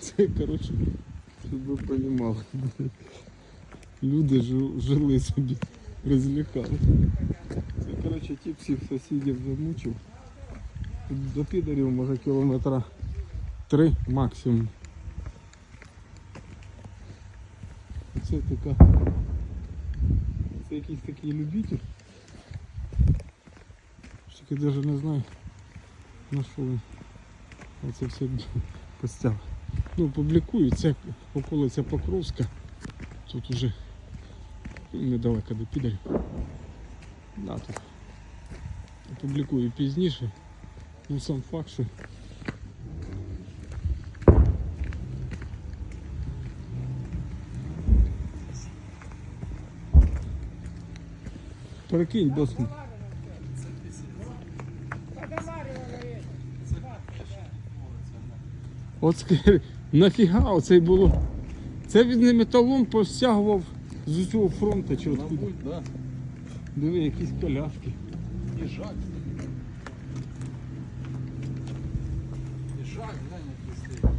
Це, коротше, щоб ви розуміли. Люди жили собі, розлякали. Це, коротше, ті всіх сусідів замучив. До підарів може кілометра три максимум. Це така. Це якийсь такий любитель. Тільки навіть не знаю він. Оце все постяв. Ну, публікують, це околиця Покровська. Тут уже недалеко до підарів. Да, тут. Публікую пізніше. Ну сам факт, що Прикинь, бос. От нафіга оцей було. Це він не металом постягував з усього фронту чи откуда. Мабуть, да. Диви, якісь коляски. І жаль. І жаль, глянь,